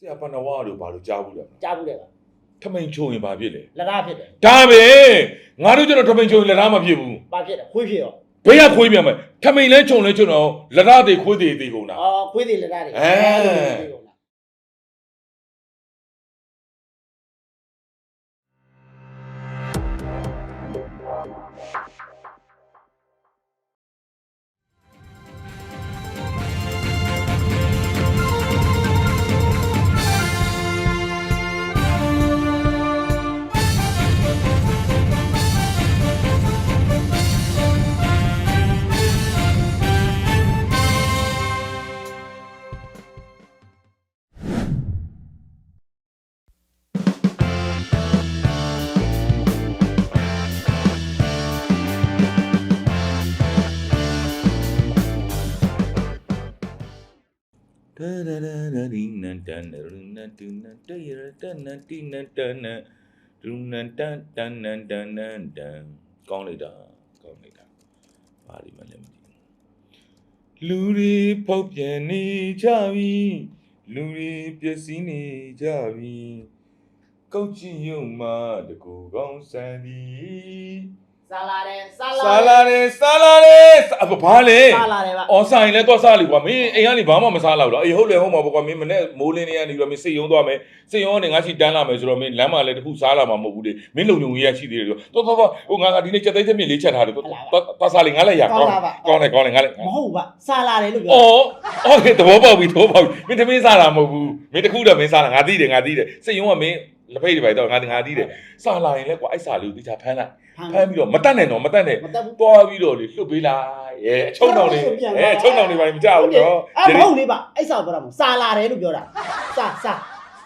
ဆရာပဏဝါတို့ဘာလို့ကြားဘူးလဲကြားဘူးလေပါထမိန်ချုံရင်ဘာဖြစ်လဲလက်ရဖြစ်တယ်ဒါပဲငါတို့ကျတော့ထမိန်ချုံရင်လက်သားမဖြစ်ဘူးပါဖြစ်တယ်ခွေးဖြစ်ရောဘေးကခွေးပြန်မယ်ထမိန်လဲချုံလဲချုံတော့လက်သားတွေခွေးတွေတွေကုန်တာအော်ခွေးသေးလက်ရတွေအဲ ရရရဒီနန်တန်နရနန်တူနန်တရတန်နန်တီနန်တန်နန်ဒူနန်တန်တန်နန်တန်နန်တန်ကောင်းလိုက်တာကောင်းလိုက်တာဘာဒီမှလည်းမသိဘူးလူတွေဖောက်ပြန်နေကြပြီလူတွေပျက်စီးနေကြပြီကောက်ချင်ယုံမှတကူကောင်းစံသည် စားလာတယ်စား စာ လာ လာတယ်စာလာတယ်အဘဘာလဲ စားလာတယ်ပါ အော်ဆိုင်လဲတော့စားလိကွာမင်းအိမ်ကနေဘာမှမစားတော့တော့အေးဟုတ်လေဟုတ်မှာပေါ့ကွာမင်းမနဲ့မိုးလင်းနေရနေပြီးတော့မင်းစိတ်ယုံသွားမယ်စိတ်ယုံကနေငါရှိတန်းလာမယ်ဆိုတော့မင်းလမ်းမှာလည်းတခုစားလာမှာမဟုတ်ဘူးလေမင်းလုံလုံကြီးရရှိသေးတယ်ဆိုတော့တော့တော့ဟိုငါကဒီနေ့ချက်သိမ်းချက်မြင့်လေးချက်ထားတယ်တော့တော့စားလိငါလည်းရကောင်းကောင်းတယ်ကောင်းတယ်ငါလည်း မဟုတ်ပါစားလာတယ်လို့ပြော အော်โอเคသဘောပေါက်ပြီသဘောပေါက်ပြီမင်းသမင်းစားတာမဟုတ်ဘူးမင်းတခုတော့မင်းစားတာငါသိတယ်ငါသိတယ်စိတ်ယုံကမင်းလက်ဖိတ်တွေပဲတော့ငါငါသိတယ်စားလာရင်လည်းကွာအဲ့စားလေးကိုတိကျဖမ်းလိုက် ဖမ်းပြီးတော့မတတ်နဲ့တော့မတတ်နဲ့မတက်ဘူးတွားပြီးတော့လေလွတ်ပေးလိုက်ရဲအချုံတောင်လေးအဲအချုံတောင်လေးပါမကြောက်ဘူးနော်အဲ့မဟုတ်လေပါအဲ့စားပြောတာမဟုတ်စားလာတယ်လို့ပြောတာစားစား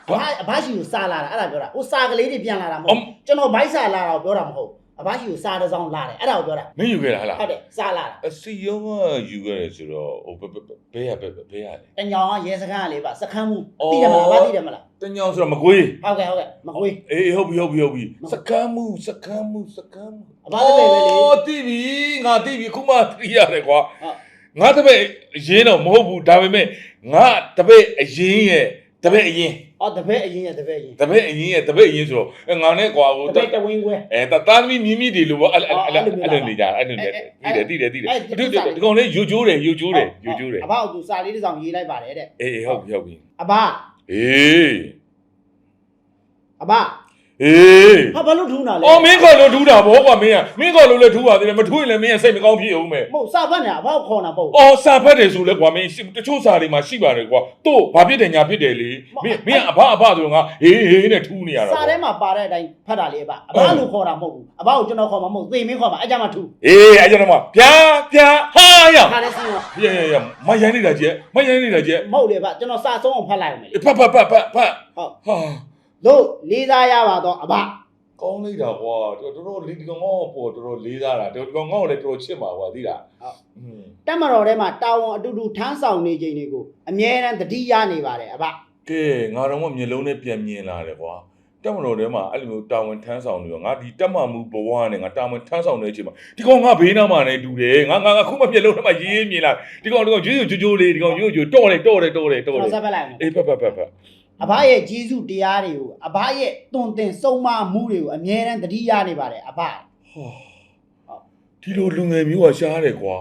အဘအဘရှိကိုစားလာတာအဲ့ဒါပြောတာဟိုစားကလေးတွေပြန်လာတာမဟုတ်ကျွန်တော်ဘိုက်စားလာတာကိုပြောတာမဟုတ် အဘရှိကိုစားတစ်စောင်းလာတယ်အဲ့ဒါကိုပြောတာမင်းယူခဲ့တာဟလားဟုတ်တယ်စားလာတာအစီယုံကယူခဲ့တယ်ဆိုတော့ဟိုဘဘဲရဘဲဘဲရလေတညောင်ကရဲစခန်းကလေးပါစခန်းမှုသိတယ်မလားဘာသိတယ်မလားတညောင်ဆိုတော့မကွေးဟုတ်ကဲ့ဟုတ်ကဲ့မကွေးအေးဟုတ်ပြီဟုတ်ပြီဟုတ်ပြီစကမ်းမှုစကမ်းမှုစကမ်းမှုအဘတပည့်ပဲလေအော်တိပြီငါတိပြီခုမှသိရတယ်ကွာဟုတ်ငါတပည့်အရင်တော့မဟုတ်ဘူးဒါပေမဲ့ငါတပည့်အရင်ရဲ့ တပည့်အရင်အော်တပည့်အရင်ရတပည့်အရင်တပည့်အရင်ရဲ့တပည့်အရင်ဆိုတော့အဲငါနဲ့ကွာဟိုတပည့်တဝင်းခွဲအဲတသားသမီးမြင်းမြင့်တွေလို့ပေါ့အဲ့အဲ့အော်အဲ့အဲ့လိုမျိုးအဲ့လိုနေကြအဲ့လိုနေအဲ့အဲ့တိတယ်တိတယ်တိတယ်အဲ့ဒီဒီဒီဒီကောင်လေးယူကျိုးတယ်ယူကျိုးတယ်ယူကျိုးတယ်အဘကသူစာလေးတစ်စောင်ရေးလိုက်ပါတယ်တဲ့အေးအေးဟုတ်ပြီဟုတ်ပြီအဘအေးအဘ အေးဟာဘာလို့ထူးတာလဲအော်မင်းခေါ်လို့ထူးတာဘောကွာမင်းကမင်းခေါ်လို့လည်းထူးပါသေးတယ်မထူးရင်လည်းမင်းကစိတ်မကောင်းဖြစ်အောင်မယ်မဟုတ်စာဖတ်နေတာအဘကိုခေါ်တာပေါ့အော်စာဖတ်တယ်ဆိုလဲကွာမင်းရှိတချို့စာတွေမှာရှိပါတယ်ကွာတို့ဘာဖြစ်တယ်ညာဖြစ်တယ်လေမင်းမင်းကအဖအဖဆိုတော့ငါဟေးဟေးနဲ့ထူးနေရတာစာထဲမှာပါတဲ့အတိုင်းဖတ်တာလေအဘအဘလို့ခေါ်တာမဟုတ်ဘူးအဘကိုကျွန်တော်ခေါ်မှာမဟုတ်သေမင်းခေါ်မှာအဲ့ကြမှာထူးအေးအဲ့ကျတော့မှပြားပြားဟာရခါတဲ့စီးတော့ရရရမရိုင်းနေတာကျက်မရိုင်းနေတာကျက်မဟုတ်လေဗျကျွန်တော်စာဆုံးအောင်ဖတ်လိုက်အောင်မယ်လေဖတ်ဖတ်ဖတ်ဖတ်ဖတ်ဟုတ်ဟာ တို့လေးစားရပါတော့အဘကောင်းလိုက်တာကွာတော်တော်လေးဒီကောင်ငေါ့ပေါ်တော်တော်လေးစားတာတော်တော်ငေါ့လည်းတော်တော်ချစ်ပါကွာသိလားဟုတ်อืมတက်မတော်ထဲမှာတာဝန်အတူတူထမ်းဆောင်နေခြင်းတွေကိုအမြဲတမ်းတတိယနေပါတယ်အဘကဲငါတော့မှမျက်လုံးနဲ့ပြန်မြင်လာတယ်ကွာတက်မတော်ထဲမှာအဲ့လိုမျိုးတာဝန်ထမ်းဆောင်နေတော့ငါဒီတက်မမှုဘဝနဲ့ငါတာဝန်ထမ်းဆောင်နေတဲ့အချိန်မှာဒီကောင်ငါဘေးနားမှာနေတူတယ်ငါငါငါခုမှမျက်လုံးထဲမှာရေးရေးမြင်လာဒီကောင်ဒီကောင်ရိုးရိုးကြိုးကြိုးလေးဒီကောင်ရိုးရိုးတော့တယ်တော့တယ်တော့တယ်တော့ကျွန်တယ်တော်ဆက်ဖတ်လိုက်အောင်အေးဖတ်ဖတ်ဖတ်ဖတ် အဘရဲ့ဂျေစုတရားတွေကိုအဘရဲ့တွင်တင်ဆုံးမမှုတွေကိုအမြဲတမ်းတတိယနေပါတယ်အဘဒီလိုလူငယ်မျိုးကရှားတယ်ကွာ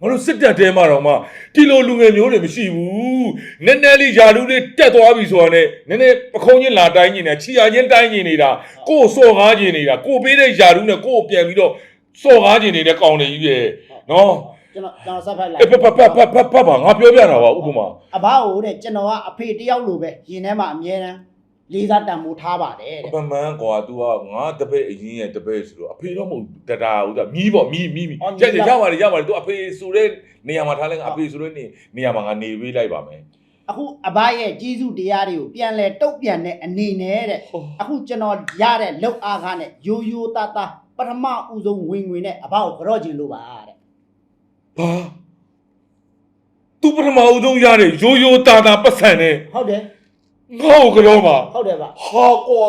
ငါတို့စစ်တပ်တဲမှာတော့မှဒီလိုလူငယ်မျိုးတွေမရှိဘူးနည်းနည်းလေးယာလူလေးတက်သွားပြီဆိုတာနဲ့နည်းနည်းပခုံးချင်းလာတိုင်းနေတယ်ချီယာချင်းတိုင်းနေနေတာကိုယ်စော်ကားချင်းနေတာကိုယ်ပေးတဲ့ယာလူနဲ့ကိုယ်ပြန်ပြီးတော့စော်ကားချင်းနေတဲ့ကောင်တွေကြီးရဲ့နော် ကျွန်တော်ကျွန်တော်ဆက်ဖတ်လိုက်အေးဖတ်ဖတ်ဖတ်ဖတ်ဖတ်ဖတ်ပါငါပြောပြတာပါဥပမာအဘကိုတဲ့ကျွန်တော်ကအဖေတယောက်လိုပဲရင်ထဲမှာအမြဲတမ်းလေးစားတန်ဖိုးထားပါတယ်တဲ့ပမန်ကွာ तू ကငါတပည့်အရင်ရဲ့တပည့်ဆိုတော့အဖေတော့မဟုတ်တတာဟုတ်တာမီးပေါ့မီးမီးမီးကြက်ကြက်ရပါတယ်ရပါတယ် तू အဖေဆိုတဲ့နေရာမှာထားလိုက်ငါအဖေဆိုတဲ့နေနေရာမှာငါနေပေးလိုက်ပါမယ်အခုအဘရဲ့ဂျေစုတရားတွေကိုပြန်လဲတုတ်ပြန်တဲ့အနေနဲ့တဲ့အခုကျွန်တော်ရတဲ့လောက်အားကားနဲ့ရိုးရိုးသားသားပထမဦးဆုံးဝင်ငွေနဲ့အဘကိုကြော့ကျင်လို့ပါတဲ့ ဘာ तू ပထမဦးဆုံးရတဲ့ရိုးရိုးသားသားပတ်စံနဲ့ဟုတ်တယ်ငါ့ကိုကြောမှာဟုတ်တယ်ဗျဟာကွာ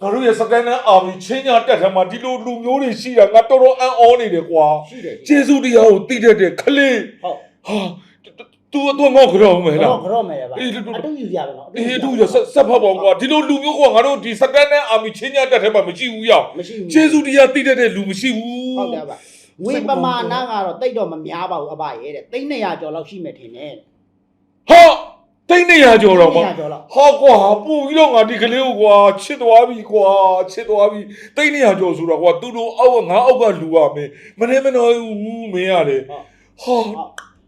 ငါတို့ရဲ့စကန်နဲ့အာမီချင်းညာတက်ထမှာဒီလိုလူမျိုးတွေရှိတာငါတော်တော်အံ့ဩနေတယ်ကွာရှိတယ်ကျေးဇူးတရားကိုသိတတ်တဲ့ခလေးဟုတ်ဟာ तू တော့ငေါ့ကြောက်မယ်လားတော့ကြော့မယ်ဗျာအေးတူတူအတူယူရပါတော့အေးတူရဆက်ဆက်ဖတ်ပါကွာဒီလိုလူမျိုးကွာငါတို့ဒီစတန်နဲ့အာမီချင်းညတက်ထဲမှာမရှိဘူးရောက်မရှိဘူးကျေးဇူးတရားသိတတ်တဲ့လူမရှိဘူးဟုတ်တယ်ဗျ ငွေပမာဏကတော့တိတ်တော့မများပါဘူးအဘရဲ့တဲ့သိန်း200ကျော်လောက်ရှိမယ်ထင်တယ်ဟာတိတ်နေရကြော်တော့မ200ကျော်လောက်ဟာကွာပူပြီးတော့ငါဒီကလေးကိုကွာချစ်သွားပြီကွာချစ်သွားပြီတိတ်နေရကြော်ဆိုတော့ကွာသူတို့အောက်ကငါအောက်ကလူရမင်းမနေမနော်ဘူးမင်းရတယ်ဟာ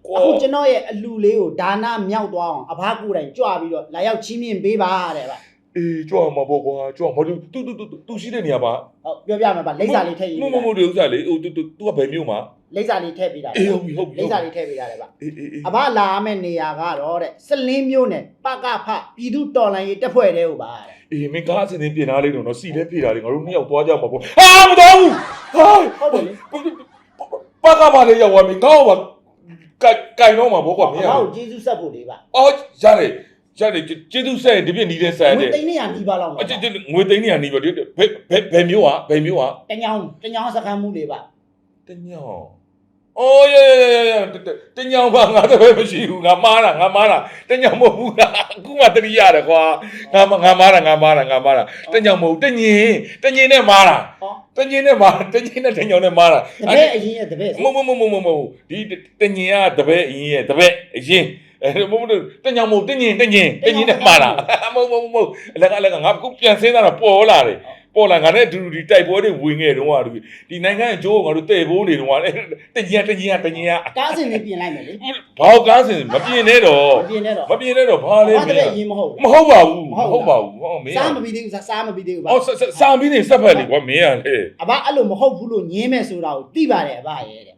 ကွာအခုကျွန်တော်ရဲ့အလူလေးကိုဒါနမြောက်သွားအောင်အဘကိုယ်တိုင်ကြွပြီးတော့လာရောက်ချင်းမြင်ပေးပါတဲ့ဗျ အေးကြွမှာပေါ့ကွာကြွမှာတူတူတူတူရှိတဲ့နေရာပါဟုတ်ပြောပြမှာပါလိမ့်စာလေးထည့်ရေးမမမဒီဥစ္စာလေးဟိုတူတူသူကဘယ်မျိုးမှာလိမ့်စာလေးထည့်ပေးတာအေးဟုတ်ပြီဟုတ်ပြီလိမ့်စာလေးထည့်ပေးတာလေဗျအေးအေးအေးအဘလာရမယ့်နေရာကတော့တဲ့စလင်းမျိုးနဲ့ပကဖပြည်သူတော်လိုင်းရေးတက်ဖွဲ့တဲ့ဟုတ်ပါတဲ့အေးမင်းကားအစင်းတင်ပြင်ထားလေးတော့နော်စီလဲပြေတာလေငါတို့နှစ်ယောက်သွားကြမှာပေါ့ဟာမတော်ဘူးဟာဟုတ်တယ်လေပါကပါလေရောက်သွားပြီငါ့ဘာကကင်တော့မှာပေါ့ကွာမင်းရအဘကိုကျေးဇူးဆက်ဖို့လေးပါအော်ရတယ် ရတယ်ကျေးဇူးဆက်ဒီပြည့်နေတဲ့ဆက် ငွေ တဲ့ သိန်း200နီးပါလောက်မှာ အကျငွေသိန်းနေရနေပြီဘယ်ဘယ်ဘယ်မျိုးอ่ะဘယ်မျိုးอ่ะ တညောင်းတညောင်းစကမ်းမှုလေးပါ တညောင်အော်ရရရရတညောင်ပါငါတော့မရှိဘူးငါမားတာငါမားတာတညောင်မဟုတ်ဘူးလားအခုမှတတိရတယ်ကွာငါငါမားတာငါမားတာငါမားတာတညောင်မဟုတ်တညင်တညင်နဲ့မားတာ ဟော တညင်နဲ့မားတညင်နဲ့တညောင်နဲ့မားတာ တပည့်အရင်ရဲ့တပည့် မမမမမမဒီတညင်ကတပည့်အရင်ရဲ့တပည့်အရင် အဲမမတညောင်မဟုတ်တညင်တညင်တညင်နဲ့မားတာမမမမအလကအလကငါအခုပြန်စင်းတာပေါ်လာတယ်ပေါ်လာငါနဲ့အတူတူဒီတိုက်ပွဲတွေဝင်ခဲ့တော့ဟာဒီနိုင်ငံအကျိုးကိုငါတို့တဲ့ဖို့နေတော့ဟာတညင်တညင်တညင်ကကားစင်လေးပြင်လိုက်မယ်လေဘာကားစင်မပြင်းနဲ့တော့မပြင်နဲ့တော့မပြင်းနဲ့တော့ဘာလဲဘာတပည့်အရင်မဟုတ်မဟုတ်ပါဘူးမဟုတ်ပါဘူးဟောမင်းစားမပြီးသေးဘူးစားမပြီးသေးဘူးပါအော်စာပြီးနေစက်ဖက်လေကွာမင်းရလေအဘအဲ့လိုမဟုတ်ဘူးလို့ညင်းမဲ့ဆိုတာကိုသိပါတယ်အဘရဲ့တဲ့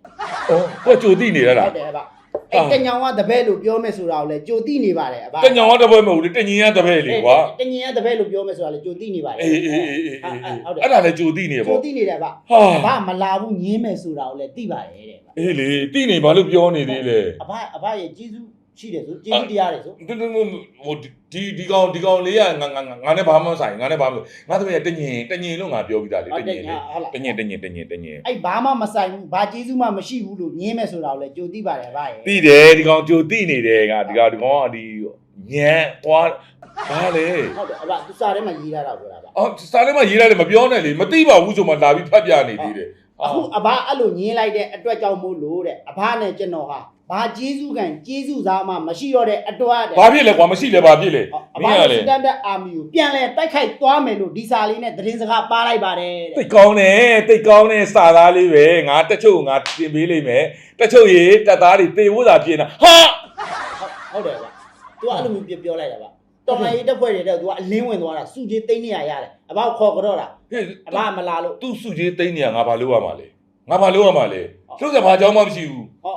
အော်ကိုကြိုတိနေရလားဟုတ်တယ်အဘ အဲ့တညောင်ကတပည့်လို့ပြောမဲ့ဆိုတာကိုလည်းကြိုသိနေပါတယ်အဘတညောင်ကတပည့်မဟုတ်လေတညင်ကတပည့်လေကွာတညင်ကတပည့်လို့ပြောမဲ့ဆိုတာလည်းကြိုသိနေပါတယ်အေးအေးအေးအေးဟုတ်တယ်အဲ့ဒါလည်းကြိုတိနေကြိုပေါ့သိနေတယ်ဗျဟာအဘမလာဘူးညင်းမယ်ဆိုတာကိုလည်းသိပါတယ်တဲ့ဗျအေးလေတိနေဘာလို့ပြောနေသေးလဲအဘအဘရဲ့ကျေးဇူး ရှိတယ်ဆိုကျေးဇူးတရားတယ်ဆိုဟိုဒီဒီကောင်ဒီကောင်လေးကငါငါငါနဲ့ဘာမှမဆိုင်ငါနဲ့ဘာမှငါတပည့်တညင်တညင်လို့ငါပြောပြီးသားလေဟုတ်တတညယ်င်ညာလေဟုတ်လားတညင်တညင်တညင်တညင်အဲ့ဘာမှမဆိုင်ဘူးဘာကျေးဇူးမှမရှိဘူးလို့ညင်းမယ်ဆိုတာကိုလည်းကြိုသိပါတယ်အဘရဲ့တိတယ်ဒီကောင်ကြိုတိနေတယ်ကဒီကောင်ဒီကောင်ကဒီညံသွားဘာလဲဟုတ်တယ်အဘသူစားထဲမှာရေးထားတာပြောတာဗျအော်စာလေးမရေးရတယ်မပြောနဲ့လေမသိပါဘူးဆိုမှလာပြီးဖတ်ပြနေသေးတယ်အခုအဘအဲ့လိုညင်းလိုက်တဲ့အတွက်ကြောင့်မို့လို့တဲ့အဘနဲ့ကျွန်တော်ဟာ ဘာကျေးဇူးကံကျေးဇူးစားမှမရှိတော့တဲ့အတွက်တဲ့ဘာဖြစ်လဲကွာမရှိလဲဘာဖြစ်လဲအမဘင်းကရဲ့လေစတန်ဒတ်အာမီကိုပြန်လဲတိုက်ခိုက်သွားမယ်လို့ဒီစာလေးနဲ့သတင်းစကားပါလိုက်ပါတယ်တဲ့တိတ်ကောင်းတယ်တိတ်ကောင်းတဲ့စာသားလေးပဲငါတက်ချုပ်ငါတင်ပေးလိမ့်မယ်တက်ချုပ်ရေတက်သားတွေတေဖို့သာပြင်တာဟာဟုတ်တယ်ဗျ။ तू အဲ့လိုမျိုးပြောပြောလိုက်တာဗျ။တော်လိုင်းရေးတက်ဖွဲ့တွေတဲ့ तू ကအလင်းဝင်သွားတာစုကြီးသိန်းနေရရတယ်။အဘခေါ်ကြတော့တာဟဲ့အဘမလာလို့သူ့စုကြီးတိတ်နေရငါဘာလုပ်ရမှာလဲငါဘာလုပ်ရမှာလဲလို့ဆိုဘာအကြောင်းမှမရှိဘူးဟော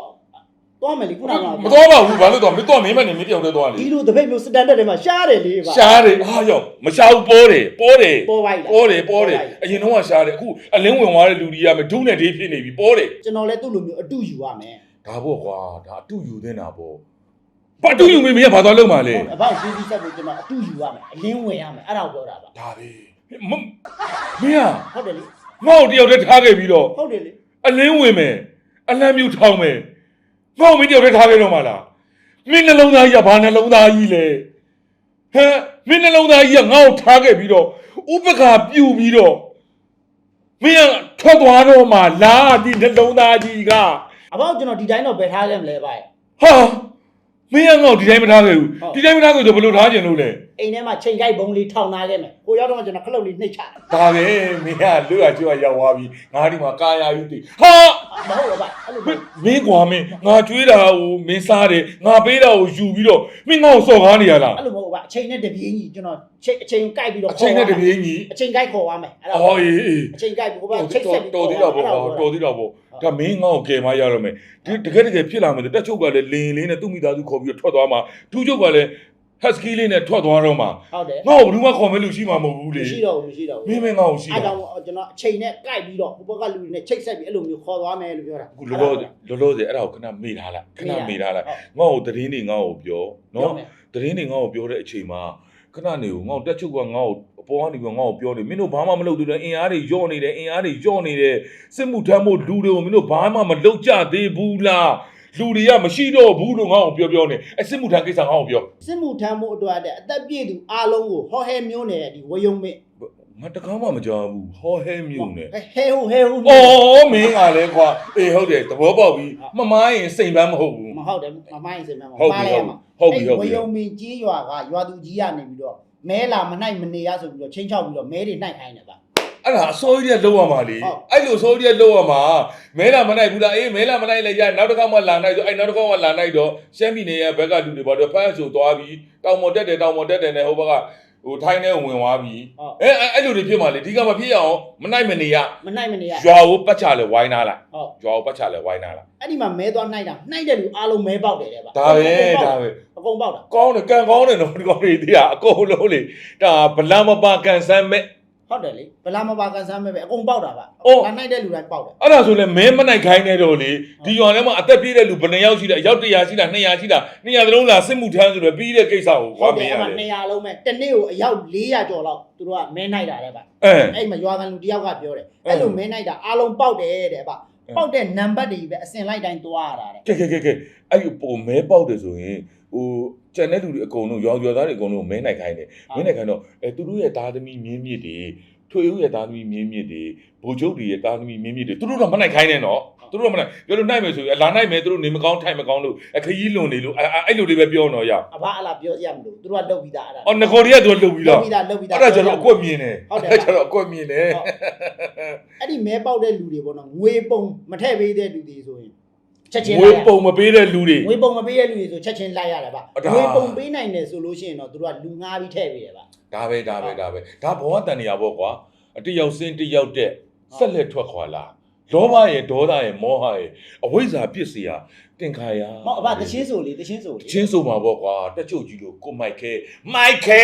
သွားမယ်လေခုနကမတော်ပါဘူးဘာလို့တော့မတော်မင်းမနေမပြောင်းလဲသွားလေဒီလိုတပိတ်မျိုးစတန်ဒတ်တွေမှာရှားတယ်လေဗျ။ရှားတယ်ဟာရောက်မရှားဘူးပေါ်တယ်ပေါ်တယ်ပေါ်ပါလားပေါ်တယ်ပေါ်တယ်အရင်တော့ကရှားတယ်အခုအလင်းဝင်သွားတဲ့လူကြီးကမဒုနဲ့ဒေးဖြစ်နေပြီပေါ်တယ်ကျွန်တော်လည်းသူ့လိုမျိုးအတူယူရမယ်ဒါပေါ့ကွာဒါအတူယူသင်းတာပေါ့ဘာအတူယူမင်းမင်းကဘာသွားလုပ်မှာလဲ။အဘကိုကျေးဇူးဆက်ဖို့ကျွန်တော်အတူယူရမယ်။အလင်းဝင်ရမယ်အဲ့ဒါကိုပြောတာဗျဒါပဲမမင်းက။ဟုတ်တယ်လေငေါ့တယောက်တည်းထားခဲ့ပြီးတော့။ဟုတ်တယ်လေအလင်းဝင်မယ်အလံမြူထောင်မယ် ငေါ့မင်းတယောက်တည်းထားခဲ့တော့မှလားမင်းနှလုံးသားကြီးကဘာနှလုံးသားကြီးလဲဟမ်မင်းနှလုံးသားကြီးကငါ့ကိုထားခဲ့ပြီးတော့ဥပက္ခပြူပြီးတော့မင်းကထွက်သွားတော့မှလာဒီနှလုံးသားကြီးက။အဘကိုကျွန်တော်ဒီတိုင်းတော့ဘယ်ထားလဲမလဲဗျဟာမင်းကငေါ့ဒီတိုင်းမထားခဲ့ဘူးဟုတ်ဒီတိုင်းမထားခဲ့ဆိုဘယ်လိုထားကျင်လို့လဲ။အိမ်ထဲမှာချိန်ကိုက်ဘုံလေးထောင်ထားခဲ့မယ်။ကိုရောက်တော့ကျွန်တော်ခလုတ်လေးနှိပ်ချတယ်ဒါပဲမင်းကလွတ်ရကျွတ်ရရောက်သွားပြီငါဒီမှာကာယာယူတည်ဟာ။ မဟုတ်ဘူးဗျ။အဲ့လိုမျိုးမင်းကွာမင်းငါကျွေးတာကိုမင်းစားတယ်ငါပေးတာကိုယူပြီးတော့မင်းငါ့ကိုစော်ကားနေရလားအဲ့လိုမဟုတ်ဘူးဗျ။အချိန်နဲ့တပြေးကြီးကျွန်တော်ချိန်အချိန်ကိုက်ပြီးတော့အချိန်နဲ့တပြေးညီအချိန်ကိုက်ခေါ်သွားမယ်အဲ့ဒါအော်အေးအေးအချိန်ကိုက်ပြီးဟိုဘတော်ချိတ်ဆက်ပြီးတော်သေးတော့ပေါ့တော်သေးတော့ပေါ့ဒါမင်းငါ့ကိုကယ်မရတော့မယ်ဒီတကယ်တကယ်ဖြစ်လာမယ်တက်ချုပ်ကလည်းလင်းလေးနဲ့သူ့မိသားစုခေါ်ပြီးတော့ထွက်သွားမှာဒူးချုပ်ကလည်း ဟက်စကီလေးနဲ့ထွက်သွားတော့မှာဟုတ်တယ်ငါ့ကိုဘယ်သူမှခေါ်မဲ့လူရှိမှာမဟုတ်ဘူးလေမရှိတော့ဘူးမရှိတော့မဘူးင်းမင်းငါ့ကိုရှိအဲ့တာကြောင့်ကျွန်တော်အချိန်နဲ့ကိုက်ပြီးတော့ဟိုဘက်ကလူတွေနဲ့ချိတ်ဆက်ပြီးအဲ့လိုမျိုးခေါ်သွားမယ်လို့ပြောတာအခုလောလောလောလောဆယ်အဲ့ဒါကိုခဏမေ့ထားလိုက်ခဏမေ့ထားလိုက်ငါ့ကိုသတင်းတွေငါ့ကိုပြောနော်သတင်းတွေငါ့ကိုပြောတဲ့အချိန်မှာခဏနေကိုငါ့ကိုတက်ချုပ်ကငါ့ကိုအပေါ်ကနေပြီးငါ့ကိုပြောနေမင်းတို့ဘာမှမလုပ်သေးတဲ့အင်အားတွေညော့နေတယ်အင်အားတွေညော့နေတယ်စစ်မှုထမ်းဖို့လူတွေကိုမင်းတို့ဘာမှမလုပ်ကြသေးဘူးလား လူတွေကမရှိတော့ဘူးလို့ငါ့ကိုပြောပြောနေအစစ်မှုထမ်းကိစ္စငါ့ကိုပြောစစ်မှုထမ်းမှုအတွက်အသက်ပြည့်သူအားလုံးကိုဟောဟဲမျိုးနဲ့ဒီဝယုံမင်းငါတကားမှမကြောက်ဘူးဟောဟဲမြုံနေဟဲဟဲဟိုဟဲဟိုအော်မင်းကလည်းကွာအေးဟုတ်တယ်သဘောပေါက်ပြီမမားရင်စိတ်ပန်းမဟုတ်ဘူးမဟုတ်တယ်မမိုင်းစင်မမဟုတ်ပြီရမှာဟုတ်ပြီဟုတ်ပြီဝယုံမင်းကြီးရွာကရွာသူကြီးကနေပြီးတော့မဲလာမနိုင်မနေရဆိုပြီးတော့ချင်းချောက်ပြီးတော့မဲတွေနှိုက်ခိုင်းတယ်ဗျ အဲ့ဒါအစိုးရလောက်ရမှာလေဟုတ်အဲ့လိုအစိုးရလောက်ရမှာမဲလာမနိုင်ဘူးလားအေးမဲလာမနိုင်လဲရနောက်တစ်ခါမှလာနိုင်ဆိုအဲ့နောက်တစ်ခါမှလာနိုင်တော့ရှမ်းပြည်နယ်ရဲ့ဘက်ကလူတွေပေါ့တော့ဖမ်းဆိုသွားပြီးတောင်မော်တက်တယ်တောင်မော်တက်တယ်နဲ့ဟိုဘက်ကဟိုထိုင်းထဲဝင်သွားပြီးဟုတ်အဲအဲ့အဲ့လိုတွေဖြစ်မှာလေဒီကမဖြစ်ရအောင်မနိုင်မနေရမနိုင်မနေရရွာကိုပတ်ချလဲဝိုင်းနာလိုက်ဟုတ်ရွာကိုပတ်ချလဲဝိုင်းနာလိုက်အဲ့ဒီမှာမဲသွားနှိုက်တာနှိုက်တဲ့လူအားလုံးမဲပေါက်တယ်တဲ့ဗျဒါပဲဒါပဲအကုန်ပေါက်တာကောင်းတယ်ကံကောင်းတယ်နော်ဒီကောင်တွေတရားအကုန်လုံးလေဒါဗလာမပါကန်ဆန်းမဲ့ ဟုတ်တယ်လေဗလာမပါကန်ဆန်းမဲပဲအကုန်ပေါက်တာဗျအော် လာနှိုက်တဲ့လူတိုင်းပေါက်တယ်အဲ့ဒါဆိုလဲမင်းမနိုင်ခိုင်းနေတော့လေဒီရွာထဲမှာအသက်ပြည့်တဲ့လူဘယ်နှယောက်ရှိလဲအယောက်100ရှိလား200ရှိလား200သလုံးလားစစ်မှုထမ်းဆိုတော့ပြီးတဲ့ကိစ္စကိုဟုကွာတ်မတယ်င်းရအဲ့မှာတယ်200လုံးပဲတစ်နေ့ကိုအယောက်400ကျော်လောက်သူတို့ကမဲနှိုက်တာတဲ့ဗျအဲ အဲ့မှာရွာကန်လူတယောက်ကပြောတယ်အဲ့အဲ့လိုမဲနှိုက်တာအားလုံးပေါက်တယ်တဲ့ဗျအဲ့ပေါက်တဲ့နံပါတ်တွေပဲအစင်လိုက်တိုင်းသွားရတာတဲ့ ကဲကဲကဲကဲအဲ့ဒီပုံမဲပေါက်တယ်ဆိုရင် ဟိုကျန်တဲ့လူတွေအကုန်လုံးရွာရွာသားတွေအကုန်လုံးမဲနိုင်ခိုင်းတယ်မဲနိုင်ခိုင်းတော့အဲသူတို့ရဲ့သားသမီးမြင်းမြစ်တွေထွေဦးရဲ့သားသမီးမြင်းမြစ်တွေဘိုလ်ချုပ်တွေရဲ့သားသမီးမြင်းမြစ်တွေသူတို့တော့မနိုင်ခိုင်းနဲ့နော်သူတို့တော့မနိုင်ပြောလို့နိုင်မယ်ဆိုရင်လာနိုင်မယ်သူတို့နေမကောင်းထိုင်မကောင်းလို့အခရီးလွန်နေလို့အဲ့လိုတွေပဲပြောတော့ရအဘအလားပြောရမလို့သူတို့ကလုတ်ပြီးသားအဲ့ဒါအော်ငကိုတွေကသူလှုပ်ပြီးလုတော့တ်ပြီးသားလုတ်ပြီးသားအဲ့ဒါကျွန်တော်အကွက်မြင်တယ်ဟုတ်တယ်အဲ့ဒါကျွန်တော်အကွက်မြင်တယ်အဲ့ဒီမဲပေါက်တဲ့လူတွေပေါ့နော်ငွေပုံမထည့်ပေးတဲ့လူတွေဆိုရင် ချက်ချင်းငွေလိုက်ရပုံမပေးတဲ့လူတွေ ငွေပုံမပေးတဲ့လူတွေဆိုချက်ချင်းလိုက်ရတယ်ဗျအဲ့ဒါငွေပုံပေးနိုင်တယ်ဆိုလို့ရှိရင်တော့သူတို့ကလူငားပြီးထည့်ပေးတယ်ဗျ ဒါပဲဒါပဲဒါပဲဒါဘဝတန်နေရပေါ့ကွာအတယောက်စင်းတယောက်တက်ဆက်လက်ထွက်ခွာလာ လောဘရဲ့ဒေါသရဲ့မောဟရဲ့အဝိဇ္ဇာပြစ်စရာတင်ခါရဟောအဘတချင်းဆိုလေတချင်းဆိုလေချင်းဆိုမှာပေါ့ကွာတက်ချုပ်ကြီးလို့ကိုမိုက်ခဲမိုက်ခဲ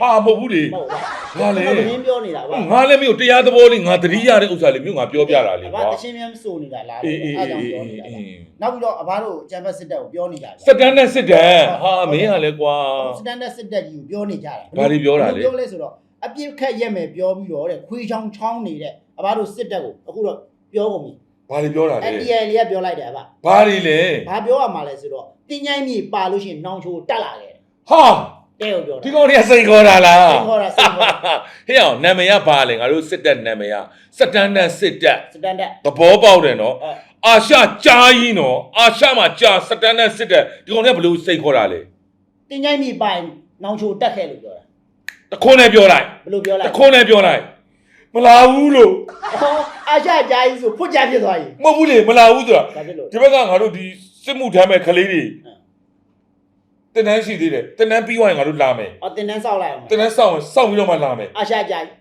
ဟာမဟုတ်ဘူးလေမဟုတ်ပါဟာလေဘူးတချင်းပြောနေတာဗျငါလည်းမျိုးတရားသဘောလေးငါတတိရတဲ့ဥစ္စာလေးမျိုးငါပြောပြတာလေအဘကွာတချင်းများဆိုနေတာလားအေးအေးအဲ့အေးကြောင့်အေးပြောနေတာအေးဗျနောက်ပြီးတော့အဘတို့ကျန်ဘက်စစ်တပ်ကိုပြောနေကြတယ်စတန်နဲ့စစ်တန်ဟာမင်းကလည်းကွာစတန်ဒတ်စစ်တပ်ကြီးကိုပြောနေကြတယ်ဘာတွေပြောတာလဲဘယ်လိုပြောလဲဆိုတော့အပြစ်ခတ်ရက်မယ်ပြောပြီးတော့တဲ့ခွေးချောင်းချောင်းနေတဲ့အဘတို့စစ်တပ်ကိုအခုတော့ ပြောကုန်ပြီဘာတွေပြောတာလဲ NDL လေးကပြောလိုက်တယ်အဘဘာတွေလဲဘာပြောရမှာလဲဆိုတော့တင်းချိုင်းမြေပါလို့ရှိရင်နောင်ချိုတက်လာတယ်ဟာတဲ့ကိုပြောတာဒီကောင်တွေကစိန်ခေါ်တာလားစိန်ခေါ်တာစိန်ခေါ်တာဟဲ့အောင်နာမည်ကဘာလဲငါတို့စစ်တပ်နာမည်ကစတန်နဲ့စစ်တပ်စတန်ဒတ်သဘောပေါက်တယ်နော်အဲအာရှကြားကြီးနော်အာရှမှာကြားစတန်နဲ့စစ်တပ်ဒီကောင်တွေကဘယ်လိုစိန်ခေါ်တာလဲတင်းချိုင်းမြေပါရင်နောင်ချိုတက်ခဲ့လို့ပြောတာတခွန်းနဲ့ပြောလိုက်ဘယ်လိုပြောလိုတက်ခွန်းနဲ့ပြောလိုက် မလာဘူးလို့ဟောအာရှကြားကြီးဆိုဖွတ်ကြဖြစ်သွားပြီမဟုတ်ဘူးလေမလာဘူးဆိုတာဒါဖြစ်လို့ဒီဘက်ကငါတို့ဒီစစ်မှုထမ်းမဲ့ကလေးတွေအဲတင်တန်းရှိသေးတယ်တင်တန်းပြီးသွားရင်ငါတို့လာမယ်အော်တင်းတန်းဆောက်လိုက်အောင်တင်တန်းစောင့်ရင်စောင့်ပြီးတော့မှလာမယ်အာရှကြားကြီး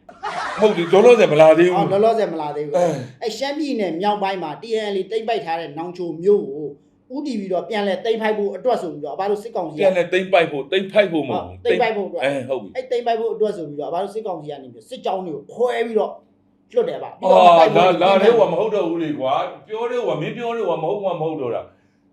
မဟုတ်ဘူးလောလောဆယ်မလာသေးအော်ဘူးလောလောဆယ်မလာသေးဘူးအဲအဲရှမ်းပြည်နယ်မြောက်ပိုင်းမှာ TNL တိတ်ပိုက်ထားတဲ့နောင်ချိုမျိုးကို ဥတီပြီးတော့ပြန်လဲတိတ်ဖိုက်ဖို့အတွက်ဆိုပြီးတော့အဘတို့စစ်ကောင်စီပြန်လဲတိမ့်ပိုက်ဖို့တိမ့်ဖိုက်ဖို့မဟုတ်ဘူးတိတ်ပိုက်ဖို့အတွက်အဲဟုတ်ပြီအဲ့တိတ်ပိုက်ဖို့အတွက်ဆိုပြီးတော့အဘတို့စစ်ကောင်စီကနေပြီးစစ်ကြောင်းတွေကိုခွဲပြီးတော့လွတ်တယ်ဗျပြီးအာတော့တိုက်ပွဲလာတွေလာပြတဲ့င်းဟိုထန်မဟုတ်တော့ဘူးလေကွာပြောတဲ့ဟိုမင်းပြောတဲ့ဟိုမဟုတ်မှမဟုတ်တော့တာ